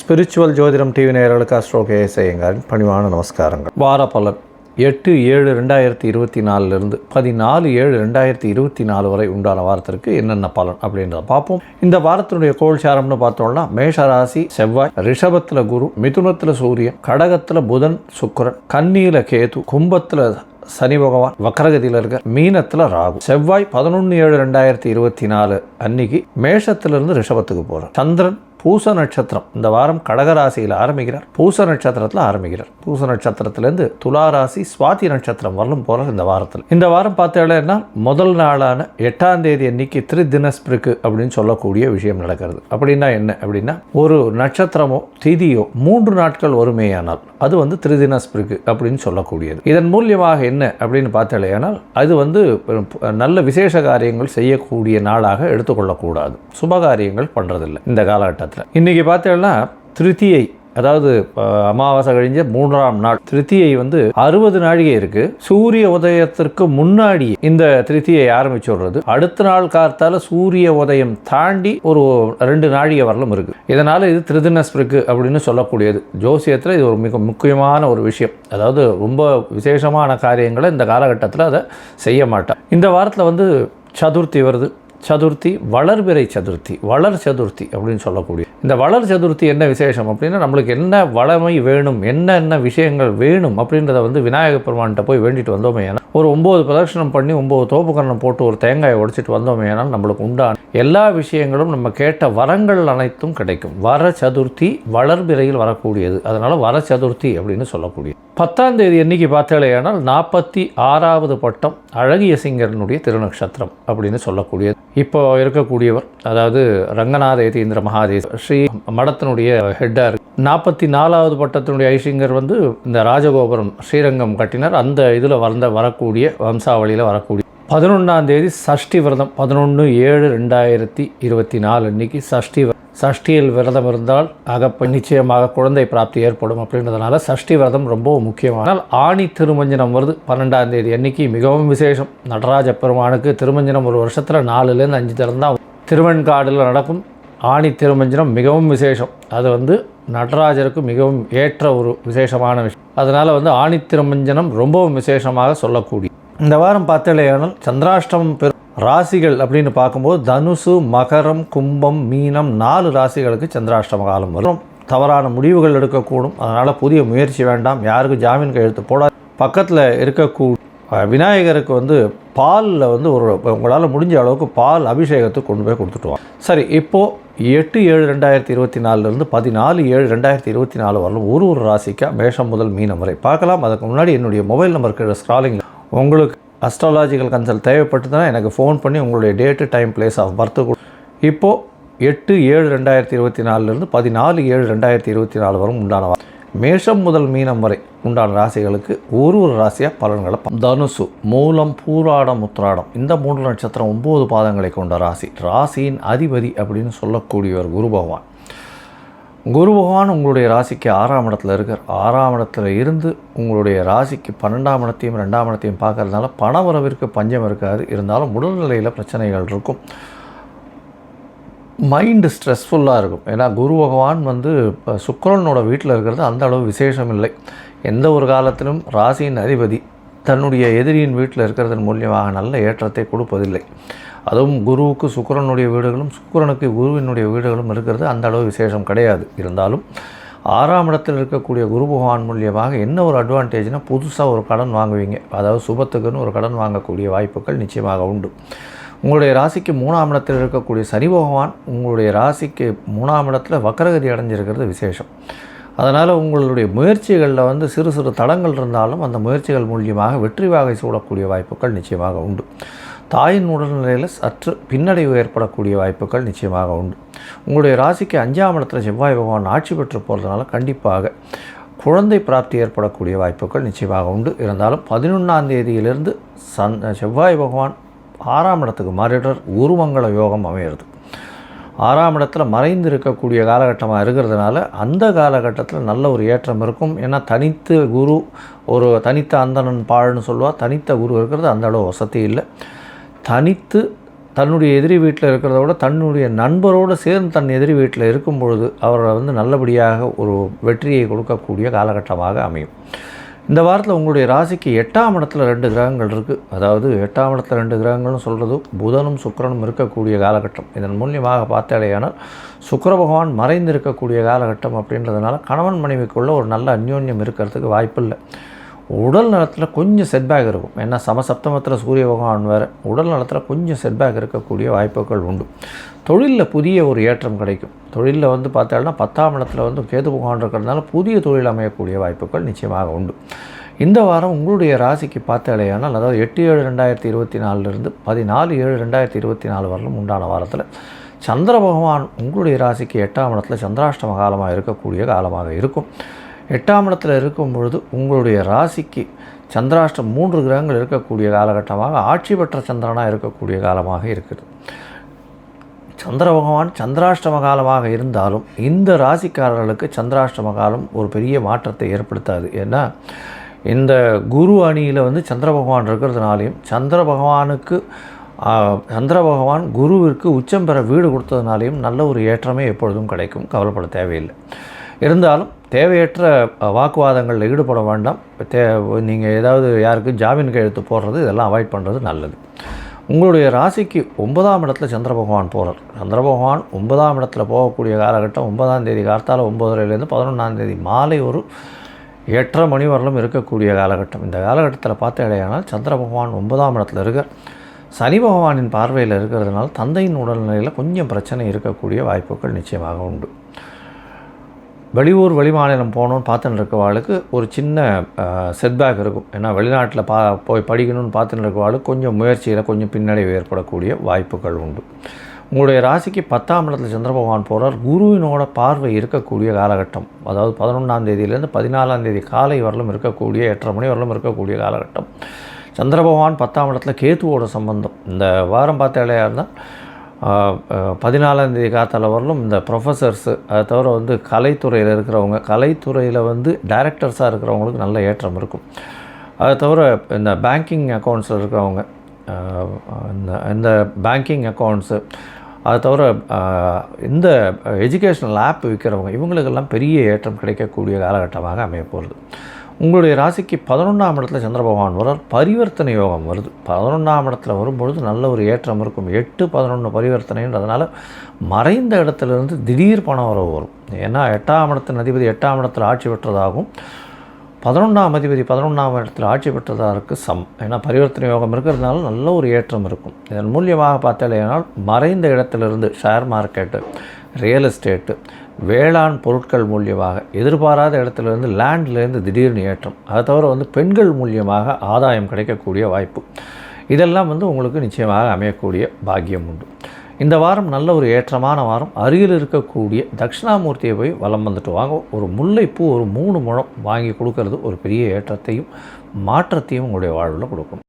Spiritual ஜோதிடம் TV நேயர்களுக்கு astro கேஎஸ்ஐயங்காரின் பணிவான நமஸ்காரங்கள். வார பலன் எட்டு ஏழு ரெண்டாயிரத்தி இருபத்தி நாலுலேருந்து பதினாலு ஏழு ரெண்டாயிரத்தி இருபத்தி நாலு வரை உண்டான வாரத்திற்கு என்னென்ன பலன் அப்படின்றத பார்ப்போம். இந்த வாரத்தினுடைய கோல்சாரம்னு பார்த்தோம்னா மேஷராசி செவ்வாய் ரிஷபத்தில் குரு மிதுனத்தில் சூரியன் கடகத்தில் புதன் சுக்கரன் கன்னியில் கேது கும்பத்தில் சனி பகவான் வக்கரகதியில் இருக்க மீனத்தில் ராகு. செவ்வாய் பதினொன்று ஏழு ரெண்டாயிரத்தி இருபத்தி நாலு அன்னைக்கு மேஷத்திலிருந்து ரிஷபத்துக்கு போகிறார் சந்திரன் பூச நட்சத்திரம். இந்த வாரம் கடகராசியில் ஆரம்பிக்கிறார். பூச நட்சத்திரத்தில் ஆரம்பிக்கிறார். பூச நட்சத்திரத்திலேருந்து துலா ராசி சுவாதி நட்சத்திரம் வரலும் போகிறார் இந்த வாரத்தில். இந்த வாரம் பார்த்தீங்கன்னா முதல் நாளான எட்டாம் தேதி அன்னைக்கு திரிதினஸ்பிருக்கு அப்படின்னு சொல்லக்கூடிய விஷயம் நடக்கிறது. அப்படின்னா என்ன? அப்படின்னா ஒரு நட்சத்திரமோ திதியோ மூன்று நாட்கள் ஒருமையானால் அது வந்து திரிதினஸ்பிருக்கு அப்படின்னு சொல்லக்கூடியது. இதன் மூலியமாக என்ன? அப்படின்னு பார்த்தலையானால் அது வந்து நல்ல விசேஷ காரியங்கள் செய்யக்கூடிய நாளாக எடுத்துக்கொள்ளக்கூடாது. சுபகாரியங்கள் பண்ணுறதில்லை இந்த காலகட்டத்தில். இன்றைக்கி பார்த்தீங்கன்னா திருத்தியை அதாவது அமாவாசை கழிஞ்ச மூன்றாம் நாள் திருத்தியை வந்து அறுபது நாழிகை இருக்கு. சூரிய உதயத்திற்கு முன்னாடி இந்த திருத்தியை ஆரம்பிச்சு விடுறது. அடுத்த நாள் கார்த்தால சூரிய உதயம் தாண்டி ஒரு ரெண்டு நாழிகை வரலும் இருக்கு. இதனால இது திருதினஸ்பிருக்கு அப்படின்னு சொல்லக்கூடியது. ஜோசியத்தில் இது ஒரு மிக முக்கியமான ஒரு விஷயம். அதாவது ரொம்ப விசேஷமான காரியங்களை இந்த காலகட்டத்தில் அதை செய்ய மாட்டான் இந்த வாரத்தில் வந்து சதுர்த்தி வருது. சதுர்த்தி வளர்பிறை சதுர்த்தி வளர் சதுர்த்தி அப்படின்னு சொல்லக்கூடிய. இந்த வளர் சதுர்த்தி என்ன விசேஷம் அப்படின்னா நம்மளுக்கு என்ன வளமை வேணும் என்னென்ன விஷயங்கள் வேணும் அப்படின்றத வந்து விநாயக பெருமான்கிட்ட போய் வேண்டிட்டு வந்தோமே ஏன்னா ஒரு ஒம்பது பிரதட்சணம் பண்ணி ஒம்பது தோப்புக்கரணம் போட்டு ஒரு தேங்காயை உடைச்சிட்டு வந்தோமே ஏனால் நம்மளுக்கு உண்டான எல்லா விஷயங்களும் நம்ம கேட்ட வரங்கள் அனைத்தும் கிடைக்கும். வர சதுர்த்தி வளர்பிறையில் வரக்கூடியது. அதனால் வர சதுர்த்தி அப்படின்னு சொல்லக்கூடியது பத்தாம் தேதி என்னைக்கு பார்த்தாலேயானால் நாற்பத்தி ஆறாவது பட்டம் அழகிய சிங்கரனுடைய திருநக்ஷத்திரம் அப்படின்னு சொல்லக்கூடியது. இப்போ இருக்கக்கூடியவர் அதாவது ரங்கநாத யதீந்திர மகாதேவ் ஸ்ரீ மடத்தினுடைய ஹெட்டார் நாற்பத்தி நாலாவது பட்டத்தினுடைய ஐசிங்கர் வந்து இந்த ராஜகோபுரம் ஸ்ரீரங்கம் கட்டினார். அந்த இதில் வந்த வரக்கூடிய வம்சாவளியில் வரக்கூடிய பதினொன்றாம் தேதி சஷ்டி விரதம் பதினொன்று ஏழு ரெண்டாயிரத்தி இருபத்தி நாலு அன்னைக்கு சஷ்டி சஷ்டியில் விரதம் இருந்தால் அகப்ப நிச்சயமாக குழந்தை பிராப்தி ஏற்படும் அப்படின்றதுனால சஷ்டி விரதம் ரொம்ப முக்கியமானால் ஆணி திருமஞ்சனம் வருது பன்னெண்டாம் தேதி அன்னைக்கு மிகவும் விசேஷம். நடராஜ பெருமானுக்கு திருமஞ்சனம் ஒரு வருஷத்தில் நாலுலேருந்து அஞ்சு திறந்தால் திருவெண்காடில் நடக்கும் ஆணி திருமஞ்சனம் மிகவும் விசேஷம். அது வந்து நடராஜருக்கு மிகவும் ஏற்ற ஒரு விசேஷமான விஷயம். அதனால் வந்து ஆணி திருமஞ்சனம் ரொம்பவும் விசேஷமாக சொல்லக்கூடிய இந்த வாரம் பார்த்தலையானால் சந்திராஷ்டமம் பெரு ராசிகள் அப்படின்னு பார்க்கும்போது தனுசு மகரம் கும்பம் மீனம் நாலு ராசிகளுக்கு சந்திராஷ்டம காலம் வரும். தவறான முடிவுகள் எடுக்கக்கூடும். அதனால் புதிய முயற்சி வேண்டாம். யாருக்கும் ஜாமீன் கையெழுத்து போடாது. பக்கத்தில் இருக்கக்கூ விநாயகருக்கு வந்து பாலில் வந்து ஒரு உங்களால் முடிஞ்ச அளவுக்கு பால் அபிஷேகத்துக்கு கொண்டு போய் கொடுத்துட்டுவாங்க. சரி இப்போது எட்டு ஏழு ரெண்டாயிரத்தி இருபத்தி நாலுலேருந்து பதினாலு ஏழு ரெண்டாயிரத்தி இருபத்தி நாலு வரலும் ஒரு ஒரு ராசிக்கா மேஷம் முதல் மீனம் வரை. பார்க்கலாம். அதுக்கு முன்னாடி என்னுடைய மொபைல் நம்பருக்கு ஸ்க்ராலிங் உங்களுக்கு அஸ்ட்ராலாஜிக்கல் கன்சல்ட் தேவைப்பட்டுதுன்னா எனக்கு ஃபோன் பண்ணி உங்களுடைய date time place of birth இப்போது எட்டு ஏழு ரெண்டாயிரத்தி இருபத்தி நாலுலேருந்து பதினாலு ஏழு ரெண்டாயிரத்தி இருபத்தி நாலு வரும் உண்டானவா மேஷம் முதல் மீனம் வரை உண்டான ராசிகளுக்கு ஒரு ஒரு ராசியாக பலன்களை தனுசு மூலம் பூராடம் உத்திராடம். இந்த மூன்று நட்சத்திரம் ஒம்பது பாதங்களை கொண்ட ராசி. ராசியின் அதிபதி அப்படின்னு சொல்லக்கூடியவர் குரு பகவான். குரு பகவான் உங்களுடைய ராசிக்கு ஆறாம் இடத்துல இருக்கார். ஆறாம் இடத்துல இருந்து உங்களுடைய ராசிக்கு பன்னெண்டாம் இடத்தையும் ரெண்டாம் இடத்தையும் பார்க்கறதுனால பணவரவிற்கு பஞ்சம் இருக்காது. இருந்தாலும் உடல்நிலையில் பிரச்சனைகள் இருக்கும். மைண்டு ஸ்ட்ரெஸ்ஃபுல்லாக இருக்கும். ஏன்னா குரு பகவான் வந்து இப்போ சுக்கிரனோட வீட்டில் இருக்கிறது அந்த அளவு விசேஷம் இல்லை. எந்த ஒரு காலத்திலும் ராசியின் அதிபதி தன்னுடைய எதிரியின் வீட்டில் இருக்கிறதன் மூலியமாக நல்ல ஏற்றத்தை கொடுப்பதில்லை. அதுவும் குருவுக்கு சுக்கிரனுடைய வீடுகளும் சுக்கிரனுக்கு குருவினுடைய வீடுகளும் இருக்கிறது. அந்த அளவு விசேஷம் கிடையாது. இருந்தாலும் ஆறாம் இடத்தில் இருக்கக்கூடிய குரு பகவான் மூலியமாக என்ன ஒரு அட்வான்டேஜ்னால் புதுசாக ஒரு கடன் வாங்குவீங்க. அதாவது சுபத்துக்குன்னு ஒரு கடன் வாங்கக்கூடிய வாய்ப்புகள் நிச்சயமாக உண்டு. உங்களுடைய ராசிக்கு மூணாம் இடத்தில் இருக்கக்கூடிய சனி பகவான் உங்களுடைய ராசிக்கு மூணாம் இடத்துல வக்கரகதி அடைஞ்சிருக்கிறது விசேஷம். அதனால் உங்களுடைய முயற்சிகளில் வந்து சிறு சிறு தடங்கள் இருந்தாலும் அந்த முயற்சிகள் மூலியமாக வெற்றி வாகை சூழக்கூடிய வாய்ப்புகள் நிச்சயமாக உண்டு. தாயின் உடல்நிலையில் சற்று பின்னடைவு ஏற்படக்கூடிய வாய்ப்புகள் நிச்சயமாக உண்டு. உங்களுடைய ராசிக்கு அஞ்சாம் இடத்துல செவ்வாய் பகவான் ஆட்சி பெற்று போகிறதுனால கண்டிப்பாக குழந்தை பிராப்தி ஏற்படக்கூடிய வாய்ப்புகள் நிச்சயமாக உண்டு. இருந்தாலும் பதினொன்றாம் தேதியிலிருந்து சன் செவ்வாய் பகவான் ஆறாம் இடத்துக்கு மாறிடுறார் உருமங்கள யோகம் அமையிறது. ஆறாம் இடத்துல மறைந்து இருக்கக்கூடிய காலகட்டமாக இருக்கிறதுனால அந்த காலகட்டத்தில் நல்ல ஒரு ஏற்றம் இருக்கும். ஏன்னா தனித்து குரு ஒரு தனித்த அந்தணன் பாழ்னு சொல்லுவாள் தனித்த குரு இருக்கிறது அந்த அளவு வசதி இல்லை. தனித்து தன்னுடைய எதிரி வீட்டில் இருக்கிறத விட தன்னுடைய நண்பரோடு சேர்ந்து தன் எதிரி வீட்டில் இருக்கும் பொழுது அவரை வந்து நல்லபடியாக ஒரு வெற்றியை கொடுக்கக்கூடிய காலகட்டமாக அமையும். இந்த வாரத்தில் உங்களுடைய ராசிக்கு எட்டாம் இடத்துல ரெண்டு கிரகங்கள் இருக்குது அதாவது எட்டாம் இடத்துல ரெண்டு கிரகங்கள்னு சொல்கிறது புதனும் சுக்கரனும் இருக்கக்கூடிய காலகட்டம். இதன் மூலியமாக பார்த்தாலேயானால் சுக்கர பகவான் மறைந்து இருக்கக்கூடிய காலகட்டம் அப்படின்றதுனால கணவன் மனைவிக்குள்ளே ஒரு நல்ல அந்யோன்யம் இருக்கிறதுக்கு வாய்ப்பில்லை. உடல் நலத்தில் கொஞ்சம் செட்பேக் இருக்கும். ஏன்னா சமசப்தமத்தில் சூரிய பகவான் வேறு. உடல் நலத்தில் கொஞ்சம் செட்பேக் இருக்கக்கூடிய வாய்ப்புகள் உண்டு. தொழிலில் புதிய ஒரு ஏற்றம் கிடைக்கும். தொழிலில் வந்து பார்த்தோம்னா பத்தாம் இடத்துல வந்து கேது பகவான் இருக்கிறதுனால புதிய தொழில் அமையக்கூடிய வாய்ப்புகள் நிச்சயமாக உண்டு. இந்த வாரம் உங்களுடைய ராசிக்கு பார்த்தாலேயானால் அதாவது எட்டு ஏழு ரெண்டாயிரத்தி இருபத்தி நாலுலேருந்து பதினாலு ஏழு ரெண்டாயிரத்தி இருபத்தி நாலு வரலும் உண்டான வாரத்தில் சந்திர பகவான் உங்களுடைய ராசிக்கு எட்டாம் இடத்துல சந்திராஷ்டம காலமாக இருக்கக்கூடிய காலமாக இருக்கும். எட்டாம் இடத்தில் இருக்கும் பொழுது உங்களுடைய ராசிக்கு சந்திராஷ்டம் மூன்று கிரகங்கள் இருக்கக்கூடிய காலகட்டமாக ஆட்சி பெற்ற சந்திரனாக இருக்கக்கூடிய காலமாக இருக்குது. சந்திர பகவான் சந்திராஷ்டம காலமாக இருந்தாலும் இந்த ராசிக்காரர்களுக்கு சந்திராஷ்டம காலம் ஒரு பெரிய மாற்றத்தை ஏற்படுத்தாது. ஏன்னா இந்த குரு அணியில் வந்து சந்திர பகவான் இருக்கிறதுனாலையும் சந்திர பகவானுக்கு சந்திர பகவான் குருவிற்கு உச்சம் பெற வீடு கொடுத்ததுனாலையும் நல்ல ஒரு ஏற்றமே எப்பொழுதும் கிடைக்கும். கவலைப்பட தேவையில்லை. இருந்தாலும் தேவையற்ற வாக்குவாதங்களில் ஈடுபட வேண்டாம். தே நீங்கள் ஏதாவது யாருக்கு ஜாமீன் கையெழுத்து போடுறது இதெல்லாம் அவாய்ட் பண்ணுறது நல்லது. உங்களுடைய ராசிக்கு ஒன்பதாம் இடத்துல சந்திர பகவான் போகிறார் சந்திர பகவான் ஒன்பதாம் இடத்துல போகக்கூடிய காலகட்டம் ஒன்பதாம் தேதி கார்த்தால ஒம்பதுலேருந்து பதினொன்றாம் தேதி மாலை ஒரு எட்டரை மணி வரலும் இருக்கக்கூடிய காலகட்டம். இந்த காலகட்டத்தில் பார்த்த இடையானால் சந்திர பகவான் ஒன்பதாம் இடத்துல இருக்க சனி பகவானின் பார்வையில் இருக்கிறதுனால தந்தையின் உடல்நிலையில் கொஞ்சம் பிரச்சனை இருக்கக்கூடிய வாய்ப்புகள் நிச்சயமாக உண்டு. வெளியூர் வெளிமாநிலம் போகணுன்னு பார்த்துன்னு இருக்கவாளுக்கு ஒரு சின்ன செட்பேக் இருக்கும். ஏன்னா வெளிநாட்டில் பா போய் படிக்கணும்னு பார்த்துன்னு இருக்கவாளுக்கு கொஞ்சம் முயற்சியில் கொஞ்சம் பின்னடைவு ஏற்படக்கூடிய வாய்ப்புகள் உண்டு. உங்களுடைய ராசிக்கு பத்தாம் இடத்துல சந்திர பகவான் போகிறார் குருவினோட பார்வை இருக்கக்கூடிய காலகட்டம் அதாவது பதினொன்றாம் தேதியிலேருந்து பதினாலாம் தேதி காலை வரலும் இருக்கக்கூடிய எட்டரை மணி வரலும் இருக்கக்கூடிய காலகட்டம். சந்திர பகவான் பத்தாம் இடத்துல கேத்துவோட சம்பந்தம். இந்த வாரம் பார்த்த இருந்தால் பதினாலாந்தேதி காத்தால வரலும் இந்த ப்ரொஃபஸர்ஸு அதை தவிர வந்து கலைத்துறையில் இருக்கிறவங்க கலைத்துறையில் வந்து டைரக்டர்ஸாக இருக்கிறவங்களுக்கு நல்ல ஏற்றம் இருக்கும். அதை தவிர இந்த பேங்கிங் அக்கௌண்ட்ஸில் இருக்கிறவங்க இந்த இந்த பேங்கிங் அக்கௌண்ட்ஸு அதை தவிர இந்த எஜுகேஷ்னல் ஆப் விற்கிறவங்க இவங்களுக்கெல்லாம் பெரிய ஏற்றம் கிடைக்கக்கூடிய காலகட்டமாக அமைய போகிறது உங்களுடைய ராசிக்கு பதினொன்றாம் இடத்துல சந்திர பகவான் வரார் பரிவர்த்தனை யோகம் வருது. பதினொன்றாம் இடத்துல வரும்பொழுது நல்ல ஒரு ஏற்றம் இருக்கும். எட்டு பதினொன்று பரிவர்த்தனைன்றதுனால மறைந்த இடத்துலேருந்து திடீர் பணம் வரவு வரும். ஏன்னா எட்டாம் இடத்தின் அதிபதி எட்டாம் இடத்துல ஆட்சி பெற்றதாகும் பதினொன்றாம் அதிபதி பதினொன்றாம் இடத்தில் ஆட்சி பெற்றதாக சம் ஏன்னா பரிவர்த்தனை யோகம் இருக்கிறதுனால நல்ல ஒரு ஏற்றம் இருக்கும். இதன் மூலியமாக பார்த்தாலேனால் மறைந்த இடத்துலேருந்து ஷேர் மார்க்கெட்டு ரியல் எஸ்டேட்டு வேளாண் பொருட்கள் மூலியமாக எதிர்பாராத இடத்துலேருந்து லேண்ட்லேருந்து திடீர்னு ஏற்றம். அதை தவிர வந்து பெண்கள் மூலியமாக ஆதாயம் கிடைக்கக்கூடிய வாய்ப்பு. இதெல்லாம் வந்து உங்களுக்கு நிச்சயமாக அமையக்கூடிய பாக்கியம் உண்டு. இந்த வாரம் நல்ல ஒரு ஏற்றமான வாரம். அருகில் இருக்கக்கூடிய தட்சிணாமூர்த்தியை போய் வலம் வந்துட்டு வாங்க. ஒரு முல்லைப்பூ ஒரு மூணு முழம் வாங்கி கொடுக்கறது ஒரு பெரிய ஏற்றத்தையும் மாற்றத்தையும் உங்களுடைய வாழ்வில் கொடுக்கும்.